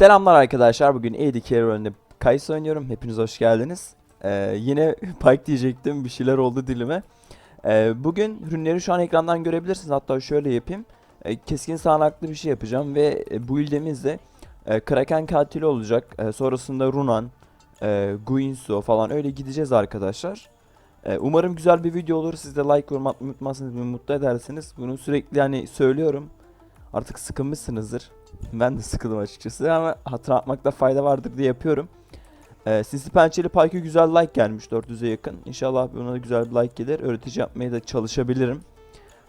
Selamlar arkadaşlar. Bugün AD rolünde Kayısı oynuyorum. Hepiniz hoş geldiniz. Ee, yine Pike diyecektim. Bir şeyler oldu dilime. Ee, bugün ürünleri şu an ekrandan görebilirsiniz. Hatta şöyle yapayım. Ee, keskin sağanaklı bir şey yapacağım ve e, bu ildemizde e, Kraken katili olacak. E, sonrasında Runan, e, Guinso falan öyle gideceğiz arkadaşlar. E, umarım güzel bir video olur. Siz de like yorum atmayı unutmazsınız. Beni mutlu edersiniz. Bunu sürekli hani söylüyorum. Artık sıkılmışsınızdır. Ben de sıkıldım açıkçası ama hatırlatmakta fayda vardır diye yapıyorum. Ee, Sisli Pençeli Pike'e güzel like gelmiş 400'e yakın. İnşallah buna da güzel bir like gelir. Öğretici yapmaya da çalışabilirim.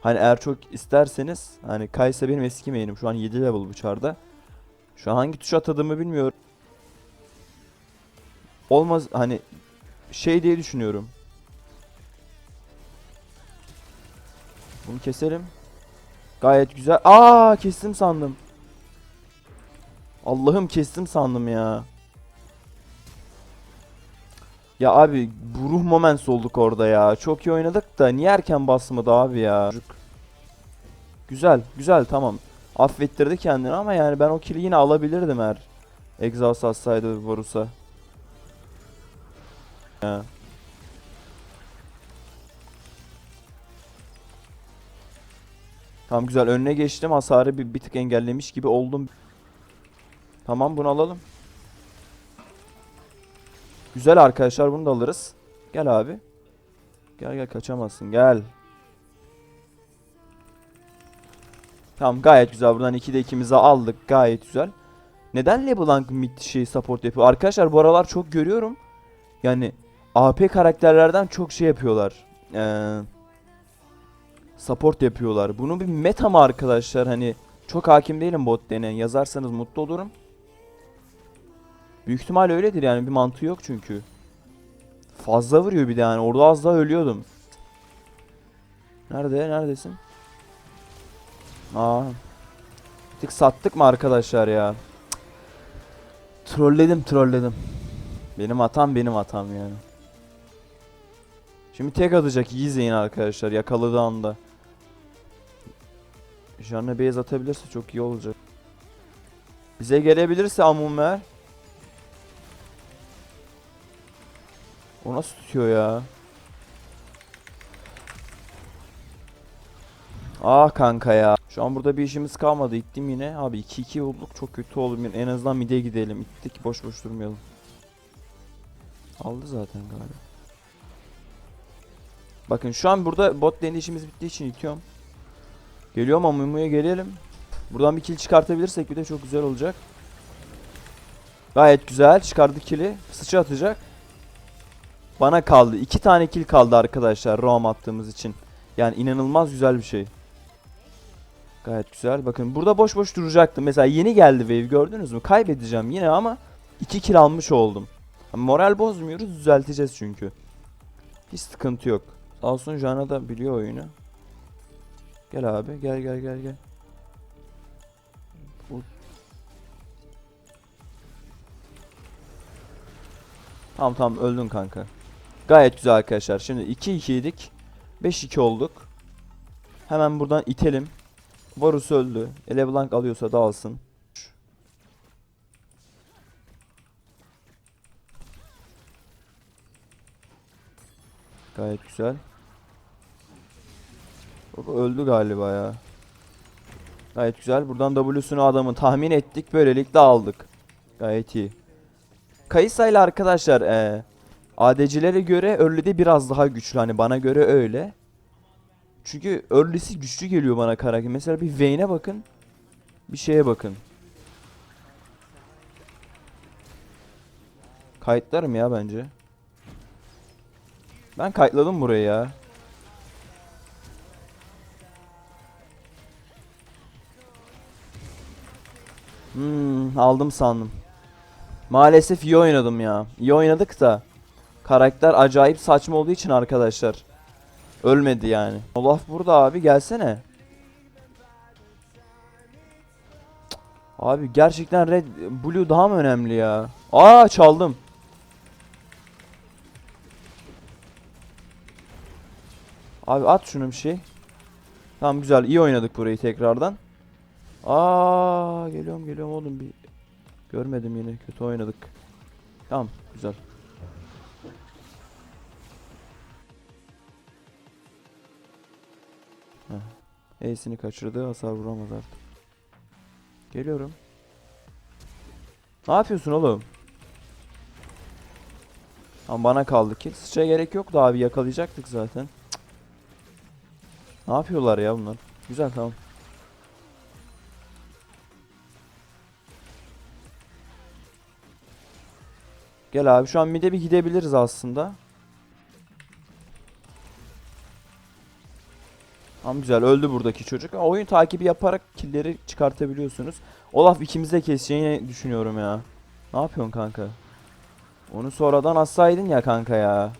Hani eğer çok isterseniz hani Kaysa benim eski main'im. Şu an 7 level bu çarda. Şu an hangi tuşa atadığımı bilmiyorum. Olmaz hani şey diye düşünüyorum. Bunu keselim. Gayet güzel. Aa kestim sandım. Allah'ım kestim sandım ya. Ya abi bu ruh moments olduk orada ya. Çok iyi oynadık da niye erken basmadı abi ya. Güzel güzel tamam. Affettirdi kendini ama yani ben o kill'i yine alabilirdim eğer. Exhaust atsaydı Varus'a. Ya. Tamam güzel önüne geçtim hasarı bir, bir tık engellemiş gibi oldum. Tamam bunu alalım. Güzel arkadaşlar bunu da alırız. Gel abi. Gel gel kaçamazsın gel. Tamam gayet güzel buradan 2'de 2'mizi aldık gayet güzel. Neden LeBlanc mid şey support yapıyor? Arkadaşlar bu aralar çok görüyorum. Yani AP karakterlerden çok şey yapıyorlar. Eee support yapıyorlar. Bunun bir meta mı arkadaşlar? Hani çok hakim değilim bot denen. Yazarsanız mutlu olurum. Büyük ihtimal öyledir yani bir mantığı yok çünkü. Fazla vuruyor bir de yani. Orada az daha ölüyordum. Nerede? Neredesin? Aa. Tık sattık mı arkadaşlar ya? Trolledim trolledim. Benim hatam benim hatam yani. Şimdi tek atacak iyi izleyin arkadaşlar yakaladığı anda. Janne base atabilirse çok iyi olacak. Bize gelebilirse Amumer. O nasıl tutuyor ya? Ah kanka ya. Şu an burada bir işimiz kalmadı. İttim yine. Abi 2-2 olduk. Çok kötü oldu. En azından mid'e gidelim. İttik boş boş durmayalım. Aldı zaten galiba. Bakın şu an burada bot lane işimiz bittiği için itiyorum. Geliyorum ama Mumu'ya gelelim. Buradan bir kill çıkartabilirsek bir de çok güzel olacak. Gayet güzel. Çıkardı kill'i. Sıçra atacak. Bana kaldı. iki tane kill kaldı arkadaşlar roam attığımız için. Yani inanılmaz güzel bir şey. Gayet güzel. Bakın burada boş boş duracaktım. Mesela yeni geldi wave gördünüz mü? Kaybedeceğim yine ama iki kill almış oldum. Moral bozmuyoruz. Düzelteceğiz çünkü. Hiç sıkıntı yok. Sağ olsun Jana da biliyor oyunu. Gel abi gel gel gel gel. Tamam tamam öldün kanka. Gayet güzel arkadaşlar. Şimdi 2-2 idik. 5-2 olduk. Hemen buradan itelim. Varus öldü. LeBlanc alıyorsa da alsın. Gayet güzel. Öldü galiba ya. Gayet güzel. Buradan W'sunu adamın tahmin ettik. Böylelikle aldık. Gayet iyi. Kayısa ile arkadaşlar ee, ADC'lere göre early'de biraz daha güçlü. Hani bana göre öyle. Çünkü early'si güçlü geliyor bana karakter. Mesela bir Vayne'e bakın. Bir şeye bakın. Kayıtlarım ya bence. Ben kayıtladım burayı ya. Hmm, aldım sandım. Maalesef iyi oynadım ya. İyi oynadık da karakter acayip saçma olduğu için arkadaşlar ölmedi yani. Olaf burada abi gelsene. Abi gerçekten Red Blue daha mı önemli ya? Aa çaldım. Abi at şunu bir şey. Tamam güzel iyi oynadık burayı tekrardan. Aa geliyorum geliyorum oğlum bir Görmedim yine. Kötü oynadık. Tamam. Güzel. Heh. Ace'ini kaçırdı. Hasar vuramaz artık. Geliyorum. Ne yapıyorsun oğlum? Ama bana kaldı ki. Sıçraya gerek yoktu abi. Yakalayacaktık zaten. Cık. Ne yapıyorlar ya bunlar? Güzel tamam. Gel abi şu an mid'e bir gidebiliriz aslında. Ama güzel öldü buradaki çocuk. Oyun takibi yaparak killleri çıkartabiliyorsunuz. Olaf ikimiz de keseceğini düşünüyorum ya. Ne yapıyorsun kanka? Onu sonradan assaydın ya kanka ya.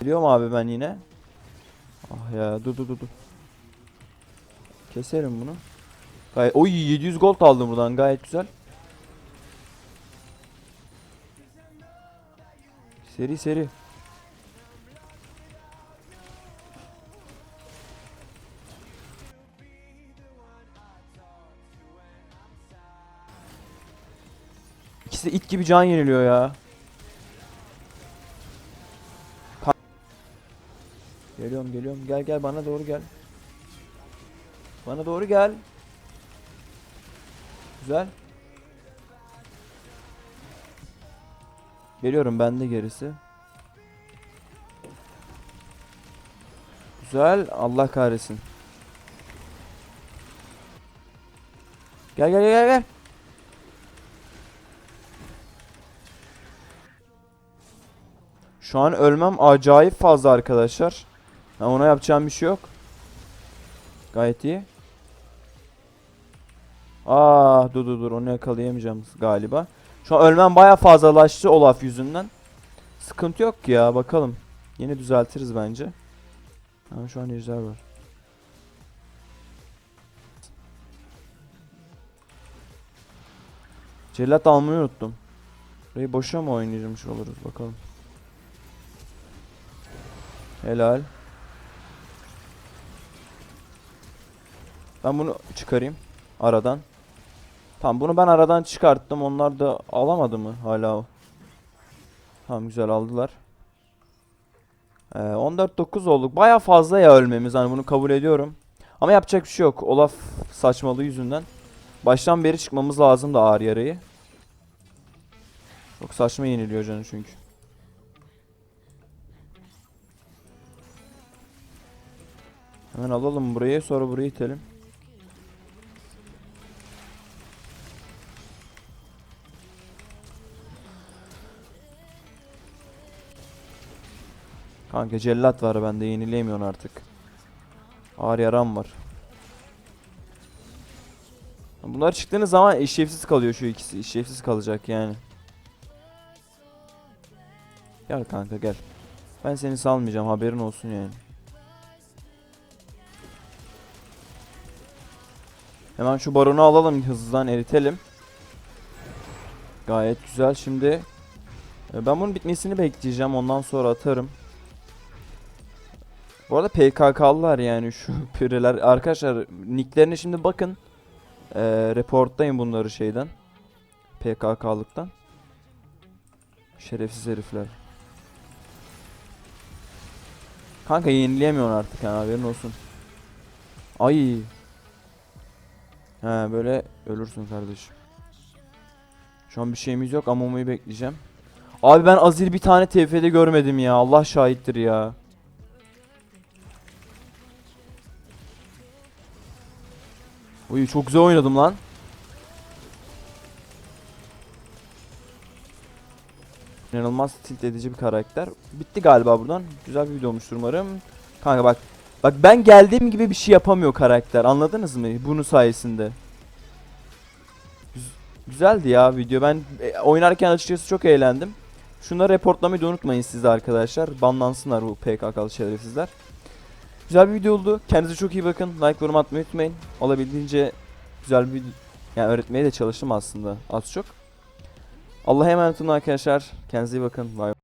Biliyorum abi ben yine. Ah ya dur dur dur. Keserim bunu. Gayet oy 700 gold aldım buradan gayet güzel. Seri seri. De it gibi can yeniliyor ya. Geliyorum geliyorum gel gel bana doğru gel. Bana doğru gel. Güzel. Geliyorum ben de gerisi. Güzel. Allah kahretsin. Gel gel gel gel. Şu an ölmem acayip fazla arkadaşlar. Ha, ona yapacağım bir şey yok. Gayet iyi. Aa dur dur dur onu yakalayamayacağım galiba. Şu an ölmem baya fazlalaştı Olaf yüzünden. Sıkıntı yok ki ya bakalım. Yine düzeltiriz bence. Ama şu an ejder var. Cellat almayı unuttum. Burayı boşa mı oynayacakmış oluruz bakalım. Helal. Ben bunu çıkarayım aradan. Tamam bunu ben aradan çıkarttım. Onlar da alamadı mı hala o? Tamam güzel aldılar. Ee, 14-9 olduk. Baya fazla ya ölmemiz. Hani bunu kabul ediyorum. Ama yapacak bir şey yok. Olaf saçmalığı yüzünden. Baştan beri çıkmamız lazım da ağır yarayı. Çok saçma yeniliyor canı çünkü. Hemen alalım burayı sonra burayı itelim. Kanka cellat var bende yenileyemiyorsun artık. Ağır yaram var. Bunlar çıktığınız zaman işlevsiz kalıyor şu ikisi. İşlevsiz kalacak yani. Gel kanka gel. Ben seni salmayacağım haberin olsun yani. Hemen şu baronu alalım hızlıdan eritelim. Gayet güzel şimdi. e, Ben bunun bitmesini bekleyeceğim ondan sonra atarım. Bu arada PKK'lılar yani şu pireler. Arkadaşlar nicklerine şimdi bakın. Ee, reporttayım bunları şeyden. PKK'lıktan. Şerefsiz herifler. Kanka yenileyemiyorsun artık yani haberin olsun. Ay. He böyle ölürsün kardeşim. Şu an bir şeyimiz yok Amomo'yu bekleyeceğim. Abi ben Azir bir tane TF'de görmedim ya. Allah şahittir ya. Uy çok güzel oynadım lan. İnanılmaz tilt edici bir karakter. Bitti galiba buradan. Güzel bir video olmuştur umarım. Kanka bak. Bak ben geldiğim gibi bir şey yapamıyor karakter. Anladınız mı? Bunun sayesinde. Güz- güzeldi ya video. Ben e, oynarken açıkçası çok eğlendim. Şunları reportlamayı da unutmayın siz arkadaşlar. Banlansınlar bu PKK'lı şerefsizler. Güzel bir video oldu. Kendinize çok iyi bakın. Like, yorum atmayı unutmayın. Olabildiğince güzel bir. Yani öğretmeye de çalıştım aslında az çok. Allah'a emanet olun arkadaşlar. Kendinize iyi bakın. Bye.